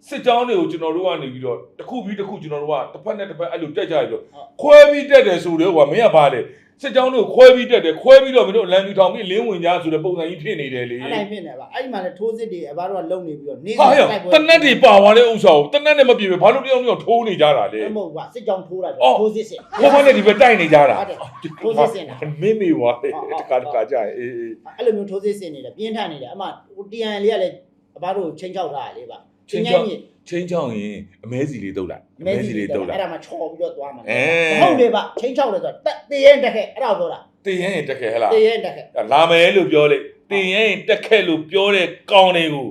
စစ်ကြောင်းတွေကိုကျွန်တော်တို့ကနေပြီးတော့တစ်ခုပြီးတစ်ခုကျွန်တော်တို့ကတစ်ဖက်နဲ့တစ်ဖက်အဲ့လိုတက်ကြရပြီးတော့ခွဲပြီးတက်တယ်ဆိုတော့ဟိုမင်းကပါတယ် စစ်ကြောင်းတွေကိုခွဲပြီးတက်တယ်ခွဲပြီးတော့မင်းတို့လမ်းပြထောင်ပြီးလင်းဝင်ကြဆိုတဲ့ပုံစံကြီးဖြစ်နေတယ်လေအဲ့တိုင်းဖြစ်နေပါအဲ့ဒီမှာလည်းထိုးစစ်တွေအဘတို့ကလုံနေပြီးတော့နေဟာရတနက်တွေပါသွားတဲ့ဥစ္စာကိုတနက်နဲ့မပြေပဲဘာလို့တယောက်တယောက်ထိုးနေကြတာလဲမဟုတ်ပါစစ်ကြောင်းထိုးတာအော်ထိုးစစ်စစ်ဘုမနဲ့ဒီပဲတိုက်နေကြတာဟုတ်တယ်ထိုးစစ်စစ်နေတာမင်းမေဝါလေဟုတ်ဟုတ်တခါတခါကြာရင်အေးအေးအဲ့လိုမျိုးထိုးစစ်စစ်နေတယ်ပြင်းထန်နေတယ်အမှ TNL လေးကလည်းအဘတို့ချင်းချောက်ထားတယ်လေဗျချင်းချောက် ချင်းချောင်းရင်အမဲစီလေးတုတ်လိုက်မဲစီလေးတော့အဲ့ဒါမှချော်ပြီးတော့သွားမှာအဲမဟုတ်လေဗျချင်းချောက်တယ်ဆိုတော့တက်တည်ရင်တက်ခဲ့အဲ့ဒါကိုပြောတာတင်ရင်တက်ခဲ့ဟလားတည်ရင်တက်ခဲ့လာမယ်လို့ပြောလေတင်ရင်တက်ခဲ့လို့ပြောတဲ့ကောင်းတွေကို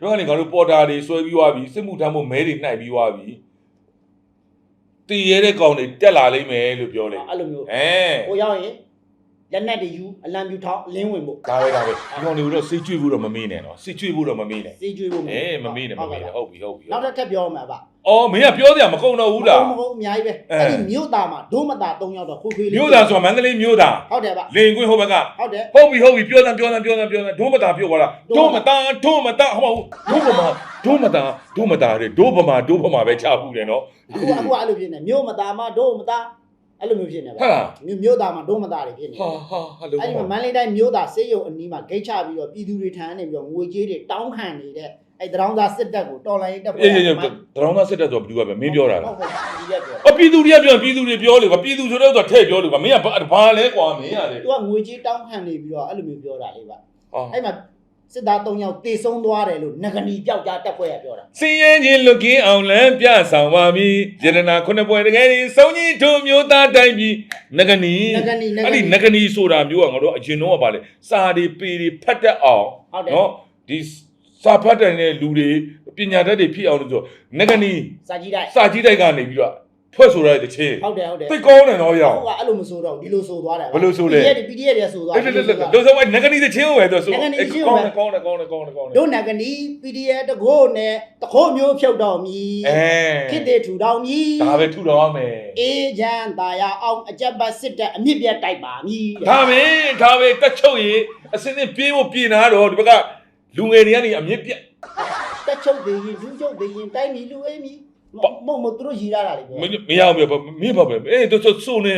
တို့ကလေငါတို့ပေါ်တာတွေဆွဲပြီးွားပြီစစ်မှုထမ်းဖို့မဲတွေနှိုက်ပြီးွားပြီတင်ရတဲ့ကောင်းတွေတက်လာလိမ့်မယ်လို့ပြောလေအဲ့လိုမျိုးအဲကိုရောက်ရင် လက်နက်တွေယူအလံပြူထောင်းအလင်းဝင်ဖို့ဒါပဲဒါပဲဒီကောင်တွေကိုတော့စိတ်ကြွေဖို့တော့မမေးနဲ့နော်စိတ်ကြွေဖို့တော့မမေးနဲ့စေးကျွေးဖို့အေးမမေးနဲ့မမေးနဲ့ဟုတ်ပြီဟုတ်ပြီနောက်ထပ်ထပ်ပြောမှာဗျအော်မင်းကပြောစရာမကုန်တော့ဘူးလားမဟုတ်အများကြီးပဲအဲအဲ့ဒီမြို့သားမှာဒိုးမသား၃ယောက်တော့ခွေခွေလေးမြို့သားဆိုမန္တလေးမြို့သားဟုတ်တယ်ဗျလင်ကွင်းဟိုဘက်ကဟုတ်တယ်ဟုတ်ပြီဟုတ်ပြီပြောစမ်းပြောစမ်းပြောစမ်းပြောစမ်းဒုမတာပြောသွားတာဒုမတာဒုမတာဟောဒုဗမာဒုမတာဒုမတာတဲ့ဒုဗမာဒုဗမာပဲချဘူးတယ်နော်အခုအခုအဲ့လိုဖြစ်နေမြို့မသားမှာဒိုးမသား အဲ့လိုမျိုးဖြစ်နေဟာဗျမြို့မြို့သားမှာဒိုးမသားတွေဖြစ်နေဟာဟာဟာလို့အဲ့ဒီမှာမန္တလေးတိုင်းမြို့သားစေးရုံအနီးမှာဂိတ်ချပြီးတော့ပြည်သူတွေထမ်းနေပြီးတော့ငွေကြေးတွေတောင်းခံနေတဲ့အဲ့အဲ့တရောင်းသားစစ်တပ်ကိုတော်လိုင်းတက်ပွဲအေးအေးတရောင်းသားစစ်တပ်ဆိုဘယ်သူကပဲမင်းပြောတာဟုလားတ်ဟုတ်ဒီရက်ပြောအပြည်သူတွေကပြောပြည်သူတွေပြောလေကွာပြည်သူဆိုတော့သူကထည့်ပြောလေကွာမင်းကဘာလဲကွာမင်းရတယ်သူကငွေကြေးတောင်းခံနေပြီးတော့အဲ့လိုမျိုးပြောတာလေးပါဟာအဲ့မှာ စစ်သား၃ယောက်တေဆုံးသွားတယ်လို့ငကနီပြောက်ကြားတက်ပွဲရပြောတာစင်ရင်ချင်းလွတ်ကင်းအောင်လမ်းပြဆောင်ပါမည်ယရနာခုနှစ်ပွဲတကယ်ကြီးစုံကြီးတို့မျိုးသားတိုင်းပြည်ငကနီငကနီငကအဲ့ဒီနီငကနီဆိုတာမျိုးကငါတို့အရင်တော့ကပါလေစာတွေပေတွေဖတ်တတ်အောင်ဟုတ်တယ်နော်ဒီစာဖတ်တဲ့လူတွေပညာတတ်တွေဖြစ်အောင်လို့ဆိုငကနီစာကြီးတိုက်စာကြီးတိုက်ကနေပြီးတော့ ဖွဲ့ဆိုရတဲ့ချင်းဟုတ်တယ်ဟုတ်တယ်သိကောင်းတယ်နော်ရောင်ဟိုကအဲ့လိုမဆိုတော့ဒီလိုဆိုသွားတယ်ဘယ်လိုဆိုလဲ PDF PDF တွေဆိုသွားအဲ့ဒါလည်းတော့ဆိုငကနီတဲ့ချင်းကိုပဲဆိုဆိုငကနီချင်းကိုကောပဲင်းတယ်ကောင်းတယ်ကောင်းတယ်ကောင်းတယ်ကောင်းတယ်တို့ငကနီ PDF တကိုးနဲ့တခိုးမျိုးဖြုတ်တော်မီအဲခစ်တဲ့ထူတော်မီဒါပဲထူတော်ရမယ်အေးချမ်းသာယာအောင်အကြက်ပတ်စစ်တပ်အမြင့်ပြတ်တိုက်ပါမည်တဲ့ဒါပဲဒါပဲတက်ချုပ်ရေအစင်းစင်းပြေးဖို့ပြင်လာတော့ဒီဘက်ကလူငယ်တွေကနေအမြင့်ပြတ်တက်ချုပ်သေးရင်လူချုပ်သေးရင်တိုင်းမီလူအေးမီ မမမသူတို့ရည်ရတာလေပြောမမရဘူးပြမင်းပါပဲအေးတို့ဆိုဆိုနေ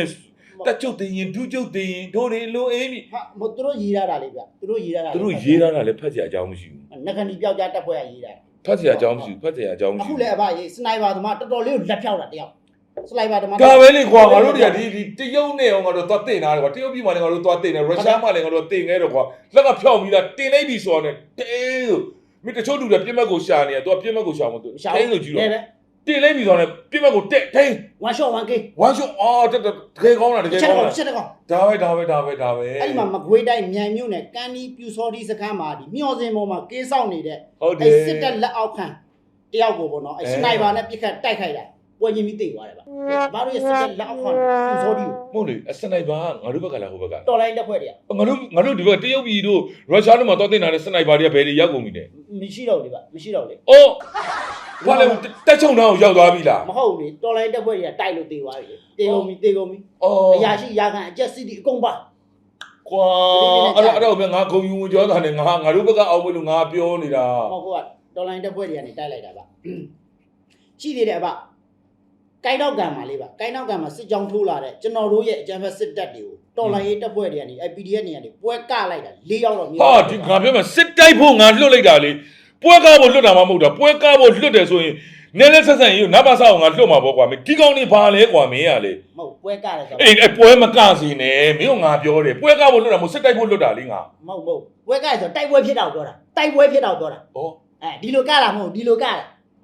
တက်ချုပ်တင်ရင်ဒူးချုပ်တင်ရင်တို့တွေလိုအေးပြီဟာမသူတို့ရည်ရတာလေဗျသူတို့ရည်ရတာသူတို့ရေးထားတာလည်းဖတ်စရာအကြောင်းမရှိဘူးငကနီပြောက်ကြားတက်ပွဲရရေးတာဖတ်စရာအကြောင်းမရှိဘူးဖတ်စရာအကြောင်းမရှိအခုဘူးလည်းအဘရေးစနိုက်ပါသမားတော်တော်လေးကိုလက်ဖြောက်တာတယောက်စနိုက်ပါသမားဒါပဲလေကွာငါတို့တွေကဒီဒီတရုတ်နဲ့အောင်ငါတို့သွားတင်တာလေကွာတရုတ်ပြည်မှာလည်းငါတို့သွားတင်တယ်ရုရှားမှာလည်းငါတို့တင်ခဲ့တော့ကွာလက်ကဖြောက်ပြီးသားတင်လိုက်ပြီဆိုတော့တေးမိတချို့လူတွေပြက်မက်ကိုရှာနေတယ်သူကပြက်မက်ကိုရှာမသူရှာတင်းလို့ကြည့်တော့ပဲ တင်လိုက်ပြီဆိုတော့ပြက်မက်ကိုတက်ထိန်း one shot one k ဝမ်းရှုံအော်တက်တက်တကယ်ကောင်းတာတကယ်ချက်ကောင်းတော့တာချက်တော့ဒါပဲဒါပဲဒါပဲဒါပဲအဲ့ဒီမှာမကွေးတိုင်းမြိုင်မြို့နယ်ကန်ဒီပြူစောဒီစခန်းမှာဒီမျောစင်ပေါ်မှာကေးဆောင်နေတဲ့ဟုတ်တအဲ့ယ်စစ်တပ်လက်အောက်ခံတယောက်ကိုပေါ့နော်အဲ့အဲစနိုက်ပါနဲ့ပြစ်ခတ်တိုက်ခိုက်တာ ပွဲချင်းပြီးတိတ်သွားတယ်ဗျဘာလို့ရစစ်တပ်လက်အောက်ခံပြူစောဒီကိုမဟုတ်လေအစနိုက်ပါငါတို့ဘက်ကလားဟိုဘက်ကလားတော်လိုင်းတက်ဖွဲ့တည်းငါတို့ငါတို့ဒီဘက်တရုတ်ပြည်တို့ရုရှားတို့မှာတော့တင်တာတဲ့စနိုက်ပါတွေကဘယ်တွေရောက်ကုန်ပြီလဲမရှိတော့လေဗျမရှိတော့လေအော်ဘာလဲတက်ချုံတော့ရောက်သွားပြီလားမဟုတ်လေတော်လိုင်းတက်ဖွဲ့တွေကတိုက်လို့တေသွားပြီတေကုန်ပြီတေကုန်ပြီအော်အရာရှိရာခံအကျက်စစ်တီအကုန်ပါကွာအဲ့တော့အဲ့တော့ငါဂုံယူဝင်ကြောတာနဲ့ငါငါတို့ဘက်ကအောင်မလို့ငါပြောနေတာဟောကိုကတော်လိုင်းတက်ဖွဲ့တွေကနေတိုက်လိုက်တာဗျရှိသေးတယ်ဗျ ကိုင်းတော့ကံမှာလေးဗျကိုင်းတော့ကံမှာစစ်ကြောင်းထိုးလာတဲ့ကျွန်တော်တို့ရဲ့အကြမ်းဖက်စစ်တပ်တွေကိုတော်လိုင်းရေးတပ်ဖွဲ့တွေကနေအဲ PDF နေရာတွေပွဲကလိုက်တာ၄ယောက်တော့မြေဟာဒီငါပြောမှာစစ်တိုက်ဖို့ငါလွတ်လိုက်တာလေပွဲကားဖို့လွတ်တာမှမဟုတ်တာပွဲကားဖို့လွတ်တယ်ဆိုရင်နည်းနည်းဆက်ဆက်ရင်နတ်ပါဆောက်ငါလွတ်မှာပေါ့ကွာမင်းဒီကောင်းနေဘာလဲကွာမင်းရလေမဟုတ်ပွဲကတယ်ဆိုအေးအဲ့ပွဲမကစီနဲ့မင်းကငါပြောတယ်ပွဲကားဖို့လွတ်တာမဟုတ်စစ်တိုက်ဖို့လွတ်တာလေငါမဟုတ်မဟုတ်ပွဲကတယ်ဆိုတိုက်ပွဲဖြစ်တော့ပြောတာတိုက်ပွဲဖြစ်တော့ပြောတာဩအဲဒီလိုကတာမဟုတ်ဒီလိုကတာ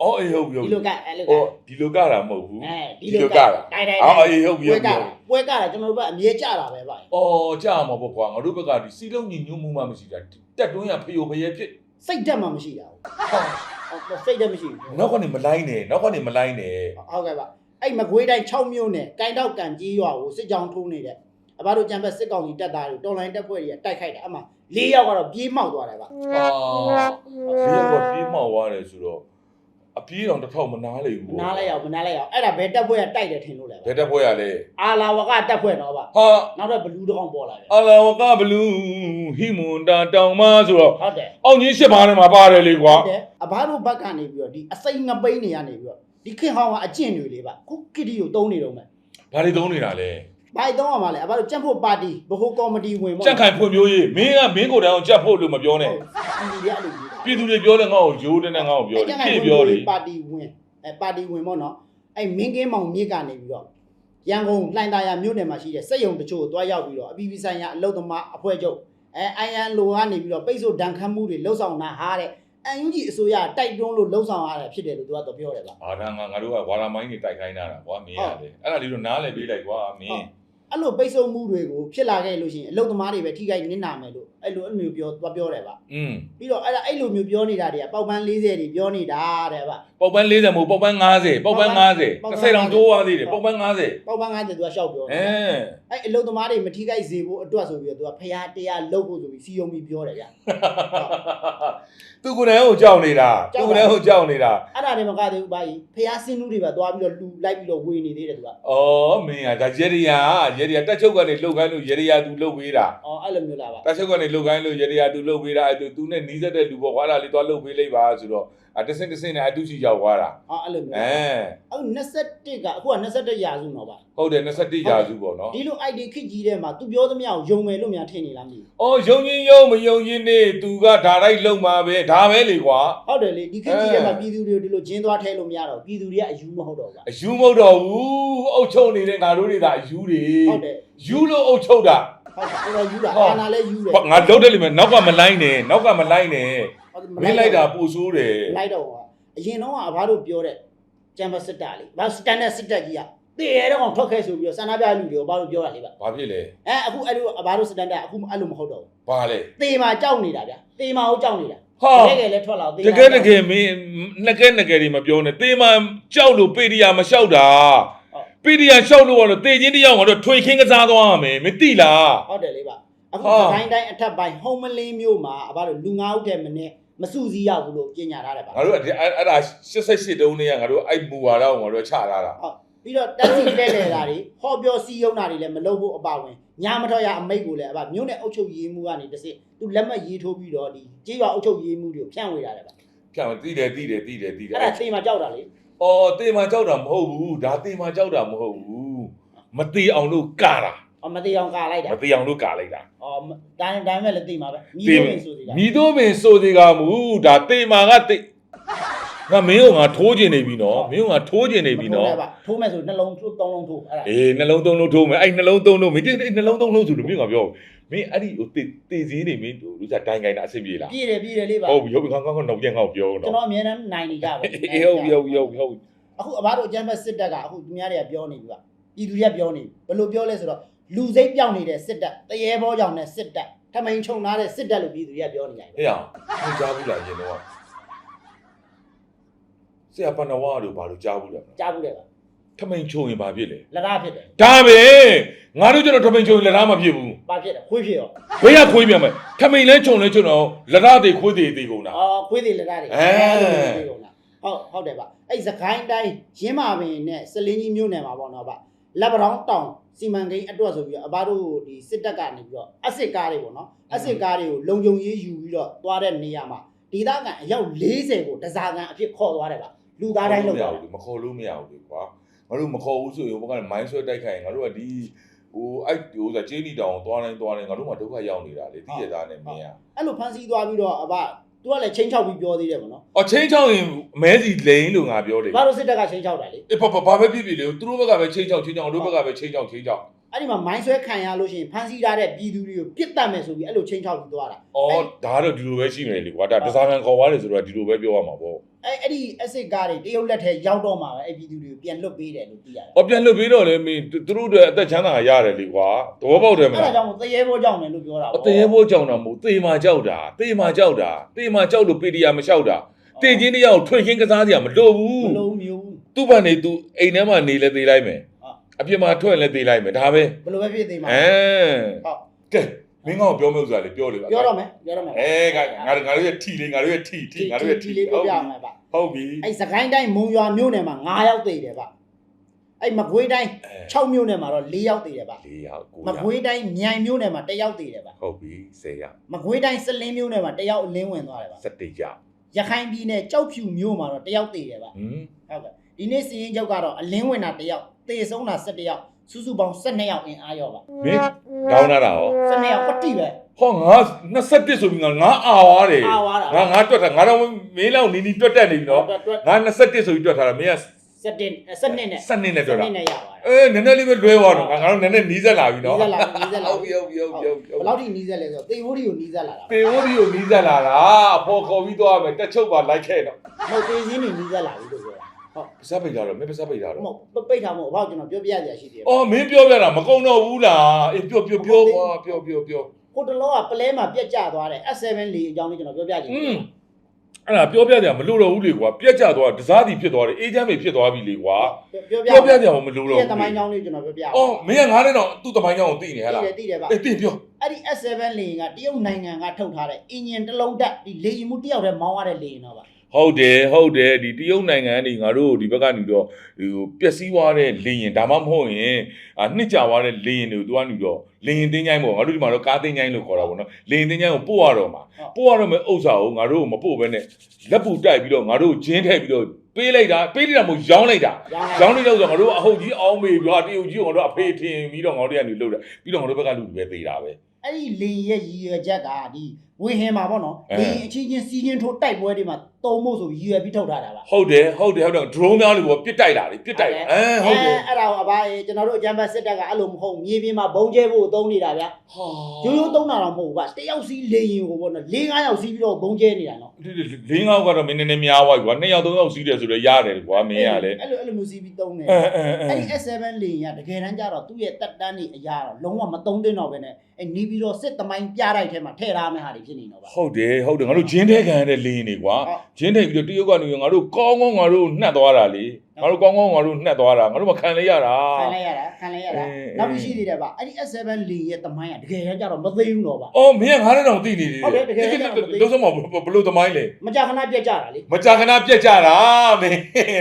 ဩအေးဟုတ်ပြီဟုတ်ဒီပြီလိုကအဲ့လိုကဩဒီလိုကတာမဟုတ်ဘူးအဲဒီလိုကတာတိုက်တိုက်အော်အေးဟုတ်ပြီပွဲဟုတ်ကပြီတာပွဲကတာကျွန်တော်တို့ကအမြဲကြတာပဲဗျအော်ကြာမှာပေါ့ကွာငါတို့ဘက်ကဒီစီလုံးညီညွတ်မှုမှမရှိတာတက်တွင်းရဖျို့ဖျဲဖြစ်စိတ်ဓာတ်မှမရှိတာဟုတ်စိတ်ဓာတ်မရှိဘူးနောက်ကနေမလိုက်နဲ့နောက်ကနေမလိုက်နဲ့ဟုတ်ကဲ့ပါအဲ့မကွေးတိုင်း6မြို့နယ်ကိုင်းတော့ကန်ကြီးရွာကိုစစ်ကြောင်းထိုးနေတဲ့အဘတို့ကြံဖက်စစ်ကောင်စီတပ်သားတွေတော်လိုင်းတပ်ဖွဲ့တွေကတိုက်ခိုက်တယ်အမှ၄ယောက်ကတော့ပြေးမှောက်သွားတယ်ဗျအာဒီကပြေးမောက်သွားတယ်ဆိုတော့ အပြေးတော့တစ်ထောက်မနာလေဘူးမနားလဲရောက်မနားလဲရောက်အဲ့ဒါဘယ်တပ်ဖွဲ့ကတိုက်တယ်ထင်လို့လဲဘဗျယ်တက်ပွဲရလဲအာလာဝကတပ်ဖွဲ့တော့ဗျဟာနောက်တော့ဘလူးတစ်ကောင်ပေါ်လာတယ်အလာဝကဘလူးဟိမွန်တာတောင်မဆိုတော့ဟုတ်တယ်အောင်ကြီးရှစ်ပါးထဲမှာပါတယ်လေကွာဟုတ်တယ်အဘတို့ဘက်ကနေပြီးတော့ဒီအစိမ့်ငပိန်းတွေကနေပြီးတော့ဒီခင်ဟောင်းကအကျင့်တွေလေးဗျခုကစ်တီကိုတုံးနေတော့မယ်ဘာတွေသုံးနေတာလဲဘာတုံးရမှာလဲအဘတို့ကြက်ဖို့ပါတီဘဟုကော်မတီဝင်ပေါ့ကြက်ခိုင်ဖွံ့ဖြိုးရေးမင်းကမင်းကိုယ်တိုင်အောင်ကြက်ဖို့လို့မပြောနဲ့ဒီဒီအဲ့လိုကြီး ပြည်သူတွေပြောလဲငါ့ကိုရိုးတဲ့နဲ့ငါ့ကိုပြောတယ်ဖြည့်ပြောလေပါတီဝင်အဲပါတီဝင်ပေါ့နော်အဲမင်းကင်းမောင်မြစ်ကနေပြီးတော့ရန်ကုန်လှိုင်သာယာမြို့နယ်မှာရှိတဲ့စက်ရုံတချို့ကိုတွားရောက်ပြီးတော့အပြည်ပြည်ဆိုင်ရာအလုပ်သမားအဖွဲ့ချုပ်အဲအိုင်အန်လိုကနေပြီးတော့ပိတ်ဆို့ဒဏ်ခတ်မှုတွေလှုပ်ဆောင်တာဟာတဲ့အန်ယူဂျီအစိုးရတိုက်တွန်းလို့လှုပ်ဆောင်ရတာဖြစ်တယ်လို့သူကတော့ပြောတယ်ဗျအာဒါငါငါတို့ကဝါလာမိုင်းတွေတိုက်ခိုင်းတာကွာမင်းရတယ်အဲ့ဒါလေးတော့နားလဲပေးလိုက်ကွာမင်း အဲ့လိုပိတ်ဆို့မှုတွေကိုဖြစ်လာခဲ့လို့ရှိရင်အလုပ်သမားတွေပဲထိခိုက်နစ်နာမယ်လို့အဲ့လိုအမျိုးပြောသွားပြောတယ်ဗျอืมပြီးတော့အဲ့ဒါအဲ့လိုမျိုးပြောနေတာတွေကပေါက်ပန်း40တွေပြောနေတာတဲ့ဗျ ပေါက်ပန်း40မဟုတ်ပေါက်ပန်း50ပေါက်ပန်း50တစ်စိတ်တောင်တိုးသွားသေးတယ်ပေါက်ပန်း50ပေါက်ပန်း50သူကရှောက်ပြောအဲအဲ့အလုပ်သမားတွေမထိခိုက်စေဖို့အတွက်ဆိုပြီးတော့သူကဖျားတရားလုပ်ဖို့ဆိုပြီးစီယုံပြီးပြောတယ်ဗျသူကိုယ်တိုင်ကိုကြောက်နေတာသူကိုယ်တိုင်ကိုကြောက်နေတာအဲ့ဒါတွေမကသေးဘူးဘာကြီးဖျားစင်းလူတွေပဲသွားပြီးတော့လူလိုက်ပြီးတော့ဝေနေသေးတယ်သူကဩမင်းကဒါရေရီယာရေရီယာတက်ချုပ်ကနေလှုပ်ခိုင်းလို့ရေရီယာသူလှုပ်ပေးတာအော်အဲ့လိုမျိုးလားဗျတက်ချုပ်ကနေလှုပ်ခိုင်းလို့ရေရီယာသူလှုပ်ပေးတာအဲ့သူသူနဲ့နီးစက်တဲ့လူပေါ့ကွာအဲ့ဒါလေးသွားလှုပ်ပေးလိုက်ပါဆိုတော့အ တစင်းတစင်းနဲ့အတူရှိရောက်သွားတာအော်အဲ့လိုမျိုးအဲအခု21ကအခုက21ရာစုတော့ပါဟုတ်တယ်21ရာစုပေါ့နော်ဒီလို ID ခစ်ကြီးတဲ့မှာ तू ပြောသမျှကိုယုံမယ်လို့များထင်နေလားမသိဘူးအော်ယုံချင်းယုံမယုံချင်းနေသူကဒါလိုက်လုံမှာပဲဒါပဲလေကွာဟုတ်တယ်လေဒီခစ်ကြီးတဲ့မှာအဲပြည်သူတွေကိုဒီလိုဂျင်းသွားထဲလို့မရတော့ဘူးပြည်သူတွေကအယူမဟုတ်တော့ဘူးအယူမဟုတ်တော့ဘူးအုတ်ချုပ်နေတဲ့ငါတို့တွေဒါအယူတွေဟုတ်တယ်ယူလို့အုတ်ချုပ်တာ ဟုတ်တယ်ကိုယ်ယူတာဟုတ်အာနာလည်းယူတယ်ဟောငါလုံးတယ်လိမ့်မယ်နောက်ကမလိုက်နဲ့နောက်ကမလိုက်နဲ့ဟုတ်တယ်မင်းလိုက်တာပို့ဆိုးတယ်မလိုက်တော့ဘူးအရင်တော့ကအဘတို့ပြောတဲ့ကျမ်ဘတ်စစ်တာလေဘာစတန်ဒတ်စစ်တက်ကြီးကတည်ရတော့ထွက်ခဲ့ဆိုပြီးတော့ဆန္ဒပြလူတွေကိုဘာလို့ပြောတာလေဗျဘာဖြစ်လဲအဲအခုအဲ့လိုအဘတို့စတန်ဒတ်အခုအဲ့လိုမဟုတ်တော့ဘူးဘာလဲတေမာကြောက်နေတာဗျတေမာကိုကြောက်နေတာဟာတကယ်လည်းထွက်လာတေတကယ်တကယ်မင်းငကဲငကဲတွေမပြောနဲ့တေးမကြောက်လို့ပေဒီယာမလျှောက်တာ ပေဒီယာလျှောက်လို့ကတော့တေချင်းတယောက်ကတော့ထွေခင်းကစားသွားရမယ်မသိလားဟုတ်တယ်လေဗျအခုဟာစကိုင်းတိုင်းအထက်ပိုင်းဟုံးမလင်းမြို့မှာအဘတို့လူငါးဦးတဲ့မနေ့မစုစည်းရဘူးလို့ကြေညာထားတယ်ဗျငါတို့အဲ့အဲ့ဒါ88တုံးနေကငါတို့အဲ့မူဝါဒကိုငါတို့ချထားတာဟုတ်ပြီးတော့တက်စီလဲလဲတာတွေဟောပြောစီးယုံတာတွေလည်းမလုပ်ဖို့အပါဝင်ညာမထွက်ရအမိတ်ကိုလည်းအဘမြို့နယ်အုပ်ချုပ်ရေးမှုကနေတစ်စစ်သူလက်မှတ်ရေးထိုးပြီးတော့ဒီကြေးရွာအုပ်ချုပ်ရေးမှုတွေကိုဖြန့်ဝေတာတယ်ဗျဖြန့်သိတယ်သိတယ်သိတယ်သိတယ်အဲ့ဒါချိန်မှာကြောက်တာလေ အော်တေးမကြောက်တာမဟုတ်ဘူးဒါတေးမကြောက်တာမဟုတ်ဘူးမသိအောင်လို့ကာတာအမသေးအောင်ကာလိုက်တာမသိအောင်လို့ကာလိုက်တာအော်ဒါနဲ့ဒါနဲ့လည်းသိမှာပဲညီသိတို့မယ်ပင်ဆိုသေးတာမိတို့ပင်စိုးသေးကမူဒါတေးမကတေး ငါမင်းကငါထိုးကျင်နေပြီနော်မင်းကငါထိုးကျင်နေပြီနော်ထိုးမယ်ဆိုနှလုံးထိုးသုံးလုံးထိုးအဲ့ဒါအေးနှလုံးသုံးလုံးထိုးမယ်အဲ့နှလုံးသုံးလုံးမင်းအဲ့နှလုံးသုံးလုံးဆိုလို့မင်းကပြောမင်းအဲ့ဒီဟိုတေတေစင်းနေမင်းဟိုလူစားတိုင်ကိုင်းတာအဆင်ပြေလားပြည့်တယ်ပြည့်တယ်လေးပါဟုတ်ပြီဟုတ်ပြီခေါင်းခေါင်းခေါင်းတော့ပြန်ခေါင်းပြောကျွန်တော့တော်အမြဲတမ်းနိုင်နေကြပါအေးဟုတ်ပြီဟုတ်ပြီဟုတ်ပြီဟုတ်ပြီအခုအဘတို့အကျမ်းဖက်စစ်တပ်ကအခုသူများတွေကပြောနေပြီပါပြည်သူတွေကပြောနေဘယ်လိုပြောလဲဆိုတော့လူစိတ်ပြောင်းနေတဲ့စစ်တပ်တရေဘောကြောင့်နဲ့စစ်တပ်ထမိန်ခြုံထားတဲ့စစ်တပ်လို့ပြည်သူတွေကပြောနေကြတယ်ဟေ့အောင်မကြားဘူးလားရင်တော့ ဆရာပဏဝါတို့ဘာလို့ကြားဘူးလဲကြားဘူးလေပါထမိန်ချုံရင်ဘာဖြစ်လဲလက်ရဖြစ်တယ်ဒါပဲငါတို့ကျတော့ထမိန်ချုံရင်လက်သားမဖြစ်ဘူးဘာဖြစ်တယ်ခွေးဖြစ်ရောဘယ်ရခွေးပြန်မယ်ထမိန်လဲချုံလဲချုံတော့လက်သားတွေခွေးတွေတွေကုန်တာအော်ခွေးသေးလက်ရတွေအဲဟုတ်ဟုတ်တယ်ပါအဲ့စကိုင်းတိုင်းရင်းမာပင်နဲ့စလင်းကြီးမြို့နယ်မှာပေါ့နော်ဗျလက်ပတောင်းတောင်စီမံကိန်းအတွက်ဆိုပြီးတော့အဘတို့ဒီစစ်တပ်ကနေပြီးတော့အစ်စ်ကားတွေပေါ့နော်အစ်စ်ကားတွေကိုလုံခြုံရေးယူပြီးတော့သွားတဲ့နေရာမှာဒေသခံအယောက်40ကိုတစားကန်အဖြစ်ခေါ်သွားတယ်ဗျ လူသားတိုင်းလောက်မရတာဘူးမခေါ်လို့မရဘူးလေကွာငါတို့မခေါ်ဘူးဆိုရင်ဘက်ကမိုင်းဆွဲတိုက်ခိုင်းရင်ငါတို့ကဒီဟိုအဲ့ဟိုဆိုကျေးနီတောင်သွားတိုင်းသွားတိုင်းငါတို့မှဒုက္ခရောက်နေတာလေသိရသားနဲ့မင်းอ่ะအဲ့လိုဖန်ဆီးသွားပြီးတော့အဘသူကလည်းချင်းချောက်ပြီးပြောသေးတယ်ပေါ့နော်အော်ချင်းချောင်းရင်မဲစီလိန်လို့ငါပြောတယ်ဘာလို့စစ်တပ်ကချင်းချောက်တာလေအေးဘာဘာဘာပဲဖြစ်ဖြစ်လေသူတို့ဘက်ကပဲချင်းချောင်းချင်းချောင်းတို့ဘက်ကပဲချင်းချောင်းချင်းချောင်း အဲ့ဒီမှာမိုင်းဆွဲခံရလို့ရှိရင်ဖန်ဆီးထားတဲ့ပြည်သူတွေကိုပြစ်တတ်မယ်ဆိုပြီးအဲ့လိုချင်းချောက်ပြီးသွားတာအော်ဒါတော့ဒီလိုပဲရှိမယ်လေကွာဒါတစားခံခေါ်သွားတယ်ဆိုတော့ဒီလိုပဲပြောရမှာပေါ့အဲ့အဲ့ဒီအစ်စ်ကားတွေတရုတ်လက်ထဲရောက်တော့မှာပဲအဲ့ပြည်သူတွေကိုပြန်လွတ်ပေးတယ်လို့သိရတယ်။အော်ပြန်လွတ်ပြီးတော့လေမင်းသူတို့တွေအသက်ချမ်းသာရတယ်လေကွာ။သဘောပေါက်တယ်မအဲ့ဒါလားကြောင့်တရေဘောကြောင့်လည်းလို့ပြောတာ။အတရေဘောကြောင်တာမဟုတ်သေမာကြောက်တာ။သေမာကြောက်တာ။သေမာကြောက်လို့ပေဒီယာမလျှောက်တာ။တေချင်းတယောက်ထွေခင်းကစားစရာမလိုဘူးမလုံးမျိုးဘူး။သူ့ဘာနေသူအိမ်ထဲမှာနေလဲသေးလိုက်မယ်ဟုတ်။ အပြင်မှာထွက်လဲသေးလိုက်မယ်ဒါပဲဘယ်လိုပဲဖြစ်သေးမှာ။အဲဟုတ်ကဲမင်းကောင်ပြောမယ့်ဥစ္စာလေးပြောလေပါပြောတော့မယ်ပြောတော့မယ်အဲငါငါငါတို့ရဲ့ထီလေးငါတို့ရဲ့ထီထီငါတို့ရဲ့ထီလေးပြောပြမယ်ဗျဟုတ်ပြီအဲ့စကိုင်းတိုင်းမုံရွာမြို့နယ်မှာ9ယောက်သေတယ်ဗျအဲ့မကွေးတိုင်းအဲ6မြို့နယ်မှာတော့4ယောက်သေတယ်ဗျလေးရောက်ကိုမကွေးတိုင်းမြိုင်မြို့နယ်မှာ1ယောက်သေတယ်ဗျဟုတ်ပြီ10ရောက်မကွေးတိုင်းစလင်းမြို့နယ်မှာ1ယောက်အလင်းဝင်သွားတယ်ဗျ17ရောက်ရခိုင်ပြည်နယ်ကြောက်ဖြူမြို့မှာတော့1ယောက်သေတယ်ဗျဟမ်ဟုတ်ကဲ့ဒီနေ့စီရင်ချုပ်ကတော့အလင်းဝင်တာ1ယောက် သေဆုံးတာ17ယောက်စုစုပေါင်း12ယောက်အင်အားရောပါမင်းကောင်းလာတာရော12ယောက်ပတိပဲ ဟောငါ21ဆိုပြီးငါငါအာဝါတယ်အာဝါတာ ငါငါတွက်တာငါတော့မင်းလောက်နီးနီးတွက်တက်နေပြီနော်တွက်တွက်ငါ21ဆိုပြီးတွက်ထားတာမင်းက17 17နဲ့စနစ်နဲ့တွက်တာ17နဲ့ရပါတယ် အေးနည်းနည်းလေးပဲလွဲသွားတော့ငါငါတို့နည်းနည်းနီးစက်လာပြီနော်နီးစက်လာပြီနီးစက်လာဟုတ်ပြီပြီဟုတ်ပြီဟုတ်ပြီဟုတ်ပြီဘယ်လောက်ထိနီးစက်လဲဆိုတော့သေဝိုးဒီကိုနီးစက်လာတာပေဝဒီကိုနီးစက်လာတာအဖော်ခေါ်ပြီးသွားမယ်တက်ချုပ်ပါလိုက်ခဲ့တော့မဟုတ်သေစင်းနေနီးစက်လာပြီလို့ပြောတာ ဟုတ်ပစပ်ပိတ်တာတော့မင်းပစပ်ပိတ်တာတော့မဟုတ်ပိတ်ထားမဟုတ်ဘာကျွန်တော်ပြောပြရစီရှိတယ်အော်မင်းပြောပြတာမကုံတော့ဘူးလားအေးပြောပြောပြောကွာပြောပြောပြောကိုတလောကပလဲမှာပြက်ကျသွားတယ် S7 လေအကြောင်းလေးကျွန်တော်ပြောပြချင်อืတယ်มအဲ့ဒါပြောပြကြမလို့တော့ဘူးလေကွာပြက်ကြသွားတစားတီဖြစ်သွားတယ်အေးချမ်းမေဖြစ်သွားပြီလေကွာပြောပြပြောပြကြမလို့တော့ပြဘူးက်သမိုင်းကြောင်းလေးကျွန်တော်ပြောပြအော်မင်းကငါးနဲ့တော့သူ့တမိုင်းကြောင်းကိုသိနေဟဲ့လားတည်တယ်တည်တယ်ဗျအေးသိပြောအဲ့ဒီ S7 လေကတရုတ်နိုင်ငံကထုတ်ထားတဲ့အင်ဂျင်တစ်လုံးတက်ဒီလေရင်မှုတယောက်တည်းမောင်းရတဲ့လေရင်တော့ဗျ ဟုတ်တယ်ဟုတ်တယ်ဒီတရုတ်နိုင်ငံကနေငါတို့ဒီဘက်ကနေတော့ဒီဟိုပျက်စီးသွားတဲ့လေရင်ဒါမှမဟုတ်ရင်အာနှစ်ကြသွားတဲ့လေရင်တွေကိုသူကနေတော့လေရင်တင်းချိုင်းပေါ့ငါတို့ဒီမှာတော့ကားတင်းချိုင်းလို့ခေါ်တာပေါ့နော်လေရင်တင်းချိုင်းကိုပို့ရတော့မှာပို့ရတော့မယ့်ဥစ္စာကိုငါတို့မပို့ဘဲနဲ့လက်ပူတိုက်ပြီးတော့ငါတို့ဂျင်းထည့်ပြီးတော့ပေးလိုက်တာပေးလိုက်တာမဟုတ်ရောင်းလိုက်တာရောင်းရောင်းလိုက်တော့ဆိုငါတို့အဟုတ်ကြီးအောင်းမေပြီးတော့တရုတ်ကြီးကိုငါတို့အဖေထင်ပြီးတော့ငါတို့ကနေလှုပ်တယ်ပြီးတော့ငါတို့ဘက်ကလူတွေပဲသေးတာပဲအဲ့ဒီလေရဲ့ရည်ရွယ်ချက်ကဒီဝင်းဟင်းမှာပေါ့နော်အဲလေအချင်းချင်းစီးချင်းထိုးတိုက်ပွဲတွေမှာတုံမို့ဆိုရည်ရွယ်ပြီးထုတ်ထားတာပါဟုတ်တယ်ဟုတ်တယ်ဟုတ်တယ် drone များလို့ပေါ့ပြစ်တိုက်တာလေပြစ်တိုက်တာအဲဟုတ်တယ်အဲ့ဒါကိုအဘအေးကျွန်တော်တို့အကြမ်းဖက်စစ်တပ်ကအဲ့လိုမဟုတ်မြေပြင်မှာဘုံကျဲဖို့သုံးနေတာဗျာဟာရိုးရိုးသုံးတာတော့မဟုတ်ဘူးဗျတယောက်စီးလေရင်ကိုပေါ့နော်၄၅ယောက်စီးပြီးတော့ဘုံကျဲနေတာနော်လေးငေါက်ကတော့မင်းနည်းနည်းများသွားပြီကွာနှစ်ယောက်သုံးယောက်စီးတယ်ဆိုတော့ရတယ်ကွာမင်းရလေအဲ့လိုအဲ့လိုမျိုးစီးပြီးသုံးနေအဲအဲအဲအဲ့ဒီ S7 လေရင်ကတကယ်တမ်းကျတော့သူ့ရဲ့တက်တန်းနေအရာတော့လုံးဝမသုံးသင့်တော့ပဲနဲ့အဲ့နေပြီးတော့စစ်သမိုင်းပြတိုက်ထဲမှာထည့်ထားမယ့်ဟာတွေဖြစ်နေတော့ပါဟုတ်တယ်ဟုတ်တယ်ငါတို့ဂျင်းထဲခံရတဲ့လင်းနေကွာဟုတ်ဂျင်းထဲပြီးတော့တရုတ်ကနေငါတို့ကောင်းကောင်းငါတို့နှက်သွားတာလေငါတို့ကောင်းကောင်းငါတို့နှက်သွားတာငါတို့မခံလိုက်ရတာခံလိုက်ရတာခံလိုက်ရတာအေးနောက်ပြီးရှိသေးတယ်ဗျအဲ့ဒီ S7 လေရဲ့သမိုင်းကတကယ်တမ်းကျတော့မသိဘူးတော့ဗျအော်မင်းကငါလည်းတော့သိနေတယ်ဟုတ်တယ်တကယ်တော့မသိလုံးစမဘလို့သမိုင်းလေမကြာခဏပြက်ကြတာလေမကြာခဏပြက်ကြတာမင်း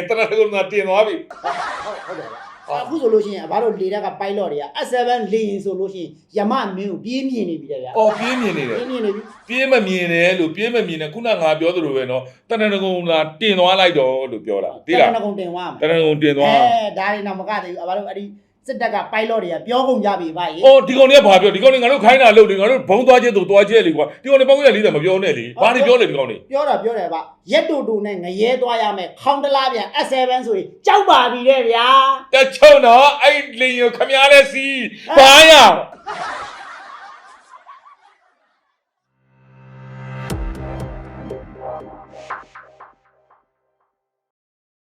တရတကုန်းကတင်သွားပြီဟုတ်ဟုတ်တယ်ဗျ အခုဆိုလို့ရှိရင်အဘတို့လေတက်က pilot တွေက S7 လေရင်ဆိုလို့ရှိရင်ယမမင်းကိုပြေးမြင်နေပြီတဲ့ဗျအော်ပြင်းမြင်နေတယ်ပြေးမြင်နေပြီပြင်းမမြင်တယ်လို့ပြင်းမမြင်တယ်ခုနငါပြောသလိုပဲနော်တရတကုန်းလာတင်သွားလိုက်တော့လို့ပြောတာသိလားတကုံတင်သွားတရတကုန်းတင်သွားအဲဒါတွေတော့မကသေးဘူးအဘတို့အဲ့ဒီ စစ်တပ်က pilot တွေကပြောကုန်ကြပြီဗျရေ။အော်ဒီကောင်တွေကဘာပြောဒီကောင်တွေငါတို့ခိုင်းတာလို့လေငါတို့ဘုံသွားချက်သူသွားချက်လေကွာဒီကောင်တွေပေါင်းရလေးတယ်မပြောနဲ့လေဘာတွေပြောလဲဒီကောင်တွေပြောတာပြောတယ်ဗျရက်တူတူနဲ့ငရဲသွားရမယ်ခေါင်းတလားပြန် S7 ဆိုရင်ကြောက်ပါပြီတဲ့ဗျာတချုံတော့အဲ့လင်ရခမရလဲစီဘာရ